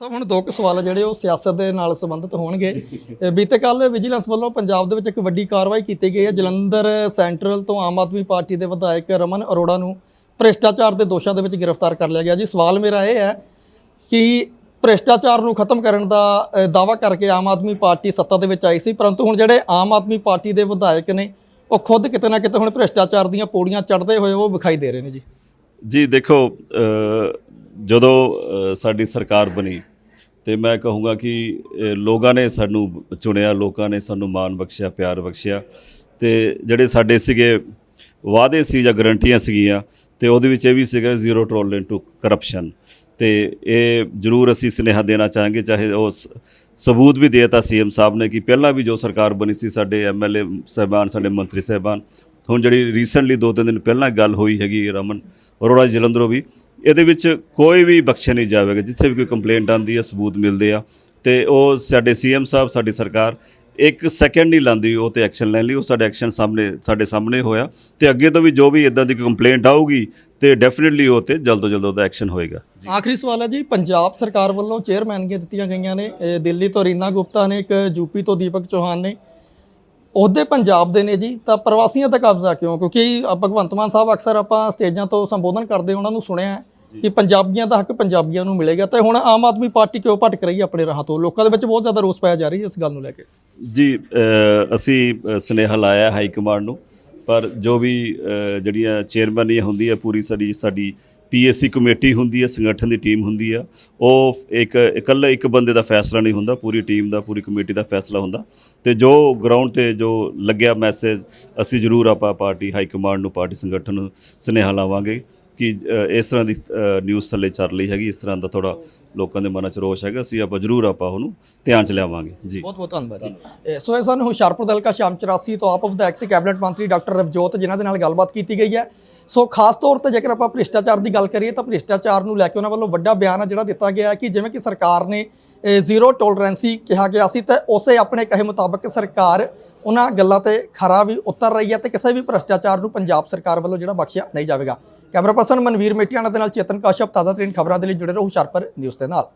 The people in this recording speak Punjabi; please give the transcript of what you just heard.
ਸਾਹਿਬ ਹੁਣ ਦੋ ਕੁ ਸਵਾਲ ਆ ਜਿਹੜੇ ਉਹ ਸਿਆਸਤ ਦੇ ਨਾਲ ਸੰਬੰਧਿਤ ਹੋਣਗੇ। ਇਹ ਬੀਤੇ ਕੱਲ ਵਿਜੀਲੈਂਸ ਵੱਲੋਂ ਪੰਜਾਬ ਦੇ ਵਿੱਚ ਇੱਕ ਵੱਡੀ ਕਾਰਵਾਈ ਕੀਤੀ ਗਈ ਹੈ। ਜਲੰਧਰ ਸੈਂਟਰਲ ਤੋਂ ਆਮ ਆਦਮੀ ਪਾਰਟੀ ਦੇ ਵਿਧਾਇਕ ਰਮਨ ਅਰੋੜਾ ਨੂੰ ਭ੍ਰਿਸ਼ਟਾਚਾਰ ਦੇ ਦੋਸ਼ਾਂ ਦੇ ਵਿੱਚ ਗ੍ਰਿਫਤਾਰ ਕਰ ਲਿਆ ਗਿਆ। ਜੀ ਸਵਾਲ ਮੇਰਾ ਇਹ ਹੈ ਕਿ ਭ੍ਰਿਸ਼ਟਾਚਾਰ ਨੂੰ ਖਤਮ ਕਰਨ ਦਾ ਅ, ਦਾਅਵਾ ਕਰਕੇ ਆਮ ਆਦਮੀ ਪਾਰਟੀ ਸੱਤਾ ਦੇ ਵਿੱਚ ਆਈ ਸੀ ਪਰੰਤੂ ਹੁਣ ਜਿਹੜੇ ਆਮ ਆਦਮੀ ਪਾਰਟੀ ਦੇ ਵਿਧਾਇਕ ਨੇ ਉਹ ਖੁਦ ਕਿਤੇ ਨਾ ਕਿਤੇ ਹੁਣ ਭ੍ਰਿਸ਼ਟਾਚਾਰ ਦੀਆਂ ਪੌੜੀਆਂ ਚੜ੍ਹਦੇ ਹੋਏ ਉਹ ਵਿਖਾਈ ਦੇ ਰਹੇ ਨੇ ਜੀ। ਜੀ ਦੇਖੋ ਜਦੋਂ ਸਾਡੀ ਸਰਕਾਰ ਬਣੀ ਤੇ ਮੈਂ ਕਹੂੰਗਾ ਕਿ ਲੋਕਾਂ ਨੇ ਸਾਨੂੰ ਚੁਣਿਆ, ਲੋਕਾਂ ਨੇ ਸਾਨੂੰ ਮਾਣ ਬਖਸ਼ਿਆ, ਪਿਆਰ ਬਖਸ਼ਿਆ ਤੇ ਜਿਹੜੇ ਸਾਡੇ ਸੀਗੇ ਵਾਅਦੇ ਸੀ ਜਾਂ ਗਰੰਟੀਆਂ ਸੀਗੀਆਂ ਤੇ ਉਹਦੇ ਵਿੱਚ ਇਹ ਵੀ ਸੀਗਾ ਜ਼ੀਰੋ ਟੋਲਰੈਂਸ ਟੂ ਕਰਪਸ਼ਨ ਤੇ ਇਹ ਜ਼ਰੂਰ ਅਸੀਂ ਸੁਨੇਹਾ ਦੇਣਾ ਚਾਹਾਂਗੇ, ਚਾਹੇ ਉਹ ਸਬੂਤ ਵੀ ਦੇਤਾ ਸੀਐਮ ਸਾਹਿਬ ਨੇ ਕਿ ਪਹਿਲਾਂ ਵੀ ਜੋ ਸਰਕਾਰ ਬਣੀ ਸੀ, ਸਾਡੇ ਐਮਐਲਏ ਸਹਿਬਾਨ, ਸਾਡੇ ਮੰਤਰੀ ਸਹਿਬਾਨ, ਹੁਣ ਜਿਹੜੀ ਰੀਸੈਂਟਲੀ ਦੋ ਤਿੰਨ ਦਿਨ ਪਹਿਲਾਂ ਗੱਲ ਹੋਈ ਹੈਗੀ ਰਮਨ ਅਰੋੜਾ ਜਲੰਧਰੋਂ ਵੀ ਇਹਦੇ ਵਿੱਚ ਕੋਈ ਵੀ ਬਖਸ਼ਿਆ ਨਹੀਂ ਜਾਵੇਗਾ। ਜਿੱਥੇ ਵੀ ਕੋਈ ਕੰਪਲੇਂਟ ਆਉਂਦੀ ਹੈ ਸਬੂਤ ਮਿਲਦੇ ਆ। ਤੇ ਉਹ ਸਾਡੇ ਸੀਐਮ ਸਾਹਿਬ, ਸਾਡੀ ਸਰਕਾਰ ਇੱਕ ਸੈਕਿੰਡ ਨਹੀਂ ਲਾਂਦੀ ਉਹ ਤੇ ਐਕਸ਼ਨ ਲੈਣ ਲਈ। ਉਹ ਸਾਡਾ ਐਕਸ਼ਨ ਸਾਹਮਣੇ, ਸਾਡੇ ਸਾਹਮਣੇ ਹੋਇਆ। ਤੇ ਅੱਗੇ ਤੋਂ ਵੀ ਜੋ ਵੀ ਇਦਾਂ ਦੀ ਕੋਈ ਕੰਪਲੇਂਟ ਆਊਗੀ, ਤੇ ਡੈਫੀਨਿਟਲੀ ਉਹ ਤੇ ਜਲਦ ਤੋਂ ਜਲਦ ਉਹਦਾ ਐਕਸ਼ਨ ਹੋਏਗਾ। ਆਖਰੀ ਸਵਾਲ ਹੈ ਜੀ। ਪੰਜਾਬ ਸਰਕਾਰ ਵੱਲੋਂ ਚੇਅਰਮੈਨਗੀਆਂ ਦਿੱਤੀਆਂ ਗਈਆਂ ਨੇ। ਦਿੱਲੀ ਤੋਂ ਰੀਨਾ ਗੁਪਤਾ ਨੇ, ਇੱਕ ਯੂਪੀ ਤੋਂ ਦੀਪਕ ਚੌਹਾਨ ਨੇ। ਉਹਦੇ ਪੰਜਾਬ ਦੇ ਨੇ ਜੀ। ਤਾਂ ਪ੍ਰਵਾਸੀਆਂ ਤੇ ਕਬਜ਼ਾ ਕਿਉਂ? ਕਿਉਂਕਿ ਭਗਵੰਤ ਮਾਨ ਸਾਹਿਬ ਅਕਸਰ ਆਪਾਂ ਸਟੇਜਾਂ ਤੋਂ ਸੰਬੋਧਨ ਕਰਦੇ, ਉਹਨਾਂ ਨੂੰ ਸੁਣਿਆ ਕਿ ਪੰਜਾਬੀਆਂ ਦਾ ਹੱਕ ਪੰਜਾਬੀਆਂ ਨੂੰ ਮਿਲੇਗਾ ਤੇ ਹੁਣ ਆਮ ਆਦਮੀ ਪਾਰਟੀ ਕਿਉਂ ਭਟਕ ਰਹੀ ਹੈ ਆਪਣੇ ਰਾਹਾਂ ਤੋਂ? ਲੋਕਾਂ ਦੇ ਵਿੱਚ ਬਹੁਤ ਜ਼ਿਆਦਾ ਰੋਸ ਪਾਇਆ ਜਾ ਰਹੀ ਹੈ ਇਸ ਗੱਲ ਨੂੰ ਲੈ ਕੇ। ਜੀ ਅਸੀਂ ਸੁਨੇਹਾ ਲਾਇਆ ਹਾਈ ਕਮਾਂਡ ਨੂੰ ਪਰ ਜੋ ਵੀ ਜਿਹੜੀਆਂ ਚੇਅਰਮੈਨੀਆਂ ਹੁੰਦੀ ਹੈ ਪੂਰੀ ਸਾਡੀ ਸਾਡੀ ਪੀਐਸਸੀ ਕਮੇਟੀ ਹੁੰਦੀ ਹੈ ਸੰਗਠਨ ਦੀ ਟੀਮ ਹੁੰਦੀ ਆ ਉਹ ਇੱਕ ਇਕੱਲਾ ਇੱਕ ਬੰਦੇ ਦਾ ਫੈਸਲਾ ਨਹੀਂ ਹੁੰਦਾ ਪੂਰੀ ਟੀਮ ਦਾ ਪੂਰੀ ਕਮੇਟੀ ਦਾ ਫੈਸਲਾ ਹੁੰਦਾ। ਤੇ ਜੋ ਗਰਾਊਂਡ ਤੇ ਜੋ ਲੱਗਿਆ ਮੈਸੇਜ ਅਸੀਂ ਜ਼ਰੂਰ ਆਪਾਂ ਪਾਰਟੀ ਹਾਈ ਕਮਾਂਡ ਨੂੰ ਪਾਰਟੀ ਸੰਗਠਨ ਨੂੰ ਸੁਨੇਹਾ ਲਾਵਾਂਗੇ। ਕਿ ਇਸ ਤਰ੍ਹਾਂ ਦੀ ਨਿਊਜ਼ ਥੱਲੇ ਚੱਲ ਰਹੀ ਹੈਗੀ, ਇਸ ਤਰ੍ਹਾਂ ਦਾ ਥੋੜਾ ਲੋਕਾਂ ਦੇ ਮਨਾਂ 'ਚ ਰੋਸ਼ ਹੈਗਾ, ਅਸੀਂ ਆਪਾਂ ਜ਼ਰੂਰ ਆਪਾਂ ਉਹਨੂੰ ਧਿਆਨ 'ਚ ਲਿਆਵਾਂਗੇ। ਜੀ। ਬਹੁਤ ਬਹੁਤ ਧੰਨਵਾਦ ਜੀ। ਸੋ ਇਹ ਸਨ ਹੁਸ਼ਿਆਰਪੁਰ ਦੇ ਸ਼ਾਮ 84 ਤੋਂ ਆਪ ਵਿਧਾਇਕ ਤੇ ਕੈਬਨਿਟ ਮੰਤਰੀ ਡਾਕਟਰ ਰਵਜੋਤ, ਜਿਨ੍ਹਾਂ ਦੇ ਨਾਲ ਗੱਲਬਾਤ ਕੀਤੀ ਗਈ ਹੈ। ਸੋ ਖਾਸ ਤੌਰ ਤੇ ਜੇਕਰ ਆਪਾਂ ਭ੍ਰਿਸ਼ਟਾਚਾਰ ਦੀ ਗੱਲ ਕਰੀਏ, ਤਾਂ ਭ੍ਰਿਸ਼ਟਾਚਾਰ ਨੂੰ ਲੈ ਕੇ ਉਹਨਾਂ ਵੱਲੋਂ ਵੱਡਾ ਬਿਆਨ ਹੈ ਜਿਹੜਾ ਦਿੱਤਾ ਗਿਆ ਹੈ ਕਿ ਜਿਵੇਂ ਕਿ ਸਰਕਾਰ ਨੇ ਜ਼ੀਰੋ ਟੋਲਰੈਂਸੀ ਕਿਹਾ ਗਿਆ ਸੀ ਤੇ ਉਸੇ ਆਪਣੇ ਕਹੇ ਮੁਤਾਬਕ ਸਰਕਾਰ ਉਹਨਾਂ ਗੱਲਾਂ ਤੇ ਖਰਾ ਵੀ ਉਤਰ ਰਹੀ ਹੈ ਤੇ ਕਿਸੇ ਵੀ ਭ੍ਰਿਸ਼ਟਾਚਾਰ ਨੂੰ ਪੰਜਾਬ ਸਰਕਾਰ ਵੱਲੋਂ ਜਿਹੜਾ ਬਖਸ਼ਿਆ ਨਹੀਂ ਜਾਵੇਗਾ। ਕੈਮਰਾ ਪਰਸਨ ਮਨਵੀਰ ਮੇਟਿਆਣਾ ਦੇ ਨਾਲ ਚੇਤਨ ਕਾਸ਼ਪ ਤਾਜ਼ਾ ਤਰੀਨ ਖਬਰਾਂ ਦੇ ਲਈ ਜੁੜੇ ਰਹੋ ਹੁਸ਼ਿਆਰਪੁਰ ਨਿਊਜ਼ ਦੇ ਨਾਲ।